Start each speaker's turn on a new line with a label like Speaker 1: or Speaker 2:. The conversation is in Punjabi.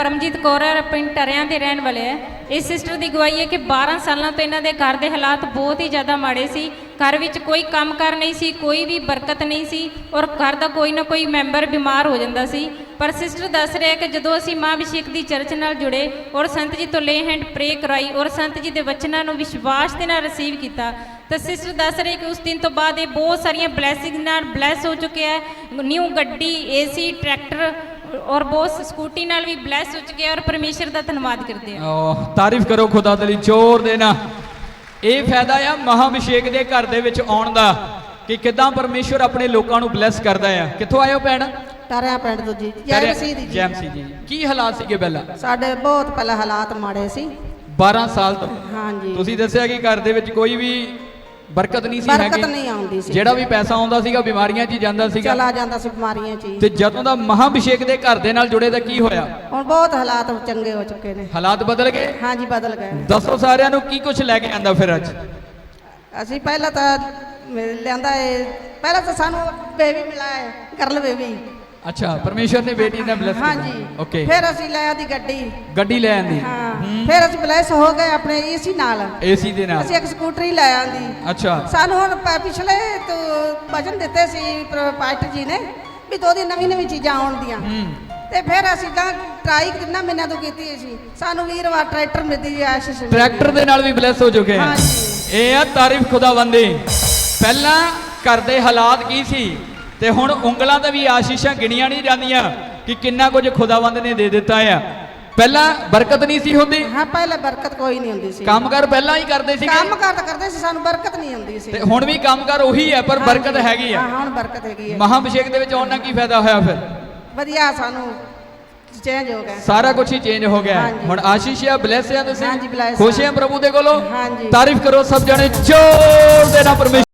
Speaker 1: ਪਰਮਜੀਤ ਕੌਰ ਹੈ ਪਿੰਡ ਟਰਿਆਂ ਦੇ ਰਹਿਣ ਵਾਲੇ ਹੈ ਇਸ ਸਿਸਟਰ ਦੀ ਗਵਾਹੀ ਹੈ ਕਿ 12 ਸਾਲਾਂ ਤੋਂ ਇਹਨਾਂ ਦੇ ਘਰ ਦੇ ਹਾਲਾਤ ਬਹੁਤ ਹੀ ਜ਼ਿਆਦਾ ਮਾੜੇ ਸੀ। ਘਰ ਵਿੱਚ ਕੋਈ ਕੰਮਕਾਰ ਨਹੀਂ ਸੀ, ਕੋਈ ਵੀ ਬਰਕਤ ਨਹੀਂ ਸੀ ਔਰ ਘਰ ਦਾ ਕੋਈ ਨਾ ਕੋਈ ਮੈਂਬਰ ਬਿਮਾਰ ਹੋ ਜਾਂਦਾ ਸੀ। ਪਰ ਸਿਸਟਰ ਦੱਸ ਰਿਹਾ ਕਿ ਜਦੋਂ ਅਸੀਂ ਮਾਂ ਅਭਿਸ਼ੇਕ ਦੀ ਚਰਚ ਨਾਲ ਜੁੜੇ ਔਰ ਸੰਤ ਜੀ ਤੋਂ ਲੇ ਹੈਂਡ ਪ੍ਰੇ ਕਰਾਈ ਔਰ ਸੰਤ ਜੀ ਦੇ ਵਚਨਾਂ ਨੂੰ ਵਿਸ਼ਵਾਸ ਦੇ ਨਾਲ ਰਿਸੀਵ ਕੀਤਾ, ਤਾਂ ਸਿਸਟਰ ਦੱਸ ਰਹੀ ਕਿ ਉਸ ਦਿਨ ਤੋਂ ਬਾਅਦ ਇਹ ਬਹੁਤ ਸਾਰੀਆਂ ਬਲੇਸਿੰਗ ਨਾਲ ਬਲੈਸ ਹੋ ਚੁੱਕਿਆ ਹੈ। ਨਿਊ ਗੱਡੀ ਏਸੀ ਟਰੈਕਟਰ ਔਰ ਬਹੁਤ ਸਕੂਟੀ ਨਾਲ ਵੀ ਬਲੈਸ ਹੋ ਚੁੱਕਿਆ ਔਰ ਪਰਮੇਸ਼ਰ ਦਾ ਧੰਨਵਾਦ ਕਰਦੇ ਆ।
Speaker 2: ਓ ਤਾਰੀਫ ਕਰੋ ਖੁਦਾ ਦੇ ਲਈ ਜ਼ੋਰ ਦੇ ਨਾਲ ਇਹ ਫਾਇਦਾ ਆ ਮਹਾਭਿਸ਼ੇਕ ਦੇ ਘਰ ਦੇ ਵਿੱਚ ਆਉਣ ਦਾ ਕਿ ਕਿਦਾਂ ਪਰਮੇਸ਼ਵਰ ਆਪਣੇ ਲੋਕਾਂ ਨੂੰ ਬਲੈਸ ਕਰਦਾ ਆ। ਕਿੱਥੋਂ ਆਇਓ ਭੈਣ?
Speaker 3: ਤਾਰਿਆਂ ਪਿੰਡ ਤੋਂ ਜੀ ਜੈ ਮਸੀਹ ਦੀ ਜੀ।
Speaker 2: ਜੈ ਮਸੀਹ ਜੀ। ਕੀ ਹਾਲਾਤ ਸੀਗੇ ਪਹਿਲਾਂ?
Speaker 3: ਸਾਡੇ ਬਹੁਤ ਪਹਿਲਾਂ ਹਾਲਾਤ ਮਾੜੇ ਸੀ।
Speaker 2: 12 ਸਾਲ ਤੋਂ।
Speaker 3: ਹਾਂਜੀ।
Speaker 2: ਤੁਸੀਂ ਦੱਸਿਆ ਕਿ ਘਰ ਦੇ ਵਿੱਚ ਕੋਈ ਵੀ ਬਰਕਤ ਨਹੀਂ ਸੀ
Speaker 3: ਬਰਕਤ
Speaker 2: ਹੈਗੀ।
Speaker 3: ਨਹੀਂ ਆਉਂਦੀ ਸੀ।
Speaker 2: ਜਿਹੜਾ ਵੀ ਪੈਸਾ ਆਉਂਦਾ ਸੀਗਾ ਬਿਮਾਰੀਆਂ 'ਚ ਹੀ ਜਾਂਦਾ ਸੀਗਾ।
Speaker 3: ਚਲਾ ਜਾਂਦਾ ਸੀ ਬਿਮਾਰੀਆਂ 'ਚ ਹੀ।
Speaker 2: ਤੇ ਜਦੋਂ ਦਾ ਮਹਾਭਿਸ਼ੇਕ ਦੇ ਘਰ ਦੇ ਨਾਲ ਜੁੜੇ ਤਾਂ ਕੀ ਹੋਇਆ?
Speaker 3: ਹੁਣ ਬਹੁਤ ਹਾਲਾਤ ਚੰਗੇ ਹੋ ਚੁੱਕੇ ਨੇ।
Speaker 2: ਹਾਲਾਤ ਬਦਲ ਗਏ?
Speaker 3: ਹਾਂਜੀ ਬਦਲ ਗਏ।
Speaker 2: ਦੱਸੋ ਸਾਰਿਆਂ ਨੂੰ ਕੀ ਕੁਝ ਲੈ ਕੇ ਆਂਦਾ ਫਿਰ ਅੱਜ?
Speaker 3: ਅਸੀਂ ਪਹਿਲਾਂ ਤਾਂ ਲਿਆਂਦਾ ਏ। ਪਹਿਲਾਂ ਤਾਂ ਸਾਨੂੰ ਬੇਬੀ ਮਿਲਾ ਹੈ ਗਰਲ ਬੇਬੀ।
Speaker 2: ਅੱਛਾ ਪਰਮੇਸ਼ਵਰ ਨੇ ਬੇਟੀ ਨੇ ਬਲੈਸ
Speaker 3: ਹਾਂਜੀ।
Speaker 2: ਓਕੇ
Speaker 3: ਫਿਰ ਅਸੀਂ ਲੈ ਆਂਦੀ ਗੱਡੀ।
Speaker 2: ਗੱਡੀ ਲੈ ਆਂਦੀ।
Speaker 3: ਹਾਂ। ਫਿਰ ਅਸੀਂ ਬਲੈਸ ਹੋ ਗਏ ਆਪਣੇ ਏਸੀ ਨਾਲ।
Speaker 2: ਏਸੀ ਦੇ ਨਾਲ।
Speaker 3: ਅਸੀਂ ਇੱਕ ਸਕੂਟਰੀ ਲੈ ਆਂਦੀ।
Speaker 2: ਅੱਛਾ।
Speaker 3: ਸਾਨੂੰ ਹੁਣ ਪਿਛਲੇ ਤੋਂ ਵਚਨ ਦਿੱਤੇ ਸੀ ਪਾਸਟਰ ਜੀ ਨੇ ਵੀ ਦੋ ਦੀ ਨਵੀਂ ਨਵੀਂ ਚੀਜ਼ਾਂ ਆਉਣ ਦੀਆਂ।
Speaker 2: ਹੂੰ।
Speaker 3: ਤੇ ਫਿਰ ਅਸੀਂ ਤਾਂ ਟਰਾਈ ਕਿੰਨਾ ਮਹੀਨਿਆਂ ਤੋਂ ਕੀਤੀ ਸੀ। ਸਾਨੂੰ ਵੀਰਵਾਰ ਟਰੈਕਟਰ ਮਿਲਦੀ ਜੀ ਆਸ਼ੀਸ਼।
Speaker 2: ਟਰੈਕਟਰ ਦੇ ਨਾਲ ਵੀ ਬਲੈਸ ਹੋ ਚੁੱਕੇ
Speaker 3: ਹਾਂਜੀ।
Speaker 2: ਇਹ ਆ ਤਾਰੀਫ ਖੁਦਾਵੰਦੀ ਪਹਿਲਾਂ ਘਰ ਦੇ ਹਾਲਾਤ ਕੀ ਸੀ? ਤੇ ਹੁਣ ਉਂਗਲਾਂ ਤੇ ਵੀ ਆਸ਼ੀਸ਼ਾਂ ਗਿਣੀਆਂ ਨਹੀਂ ਜਾਂਦੀਆਂ ਕਿ ਕਿੰਨਾ ਕੁਝ ਖੁਦਾਵੰਦ ਨੇ ਦੇ ਦਿੱਤਾ ਆ। ਪਹਿਲਾਂ ਬਰਕਤ ਨਹੀਂ ਸੀ ਹੁੰਦੀ।
Speaker 3: ਹਾਂ ਪਹਿਲੇ ਬਰਕਤ ਕੋਈ ਨਹੀਂ ਹੁੰਦੀ ਸੀ।
Speaker 2: ਕੰਮਕਾਰ ਪਹਿਲਾਂ ਹੀ ਕਰਦੇ ਸੀਗੇ।
Speaker 3: ਕੰਮ ਕਰ ਤਾਂ ਕਰਦੇ ਸੀ ਸਾਨੂੰ ਬਰਕਤ ਨਹੀਂ ਹੁੰਦੀ ਸੀ।
Speaker 2: ਤੇ ਹੁਣ ਵੀ ਕੰਮਕਾਰ ਉਹੀ ਹੈ ਪਰ ਬਰਕਤ ਹੈਗੀ ਆ।
Speaker 3: ਹਾਂ ਹੁਣ ਬਰਕਤ ਹੈਗੀ ਹੈ
Speaker 2: ਮਹਾਭਿਸ਼ੇਕ ਦੇ ਵਿੱਚ ਆਉਣ ਨਾਲ ਕੀ ਫਾਇਦਾ ਹੋਇਆ ਫਿਰ?
Speaker 3: ਵਧੀਆ ਸਾਨੂੰ ਚੇਂਜ ਹੋ ਗਿਆ।
Speaker 2: ਸਾਰਾ ਕੁਝ ਹੀ ਚੇਂਜ ਹੋ ਗਿਆ। ਹੁਣ ਆਸ਼ੀਸ਼ ਆ ਬਲੈਸ ਆ ਤੁਸੀਂ ਖੁਸ਼ ਆ। ਪ੍ਰਭੂ ਦੇ ਕੋਲੋਂ।
Speaker 3: ਹਾਂਜੀ।
Speaker 2: ਤਾਰੀਫ ਕਰੋ ਸਭ ਜਣੇ ਜੋਰ ਦੇ ਨਾਲ ਪਰਮੇਸ਼ਰ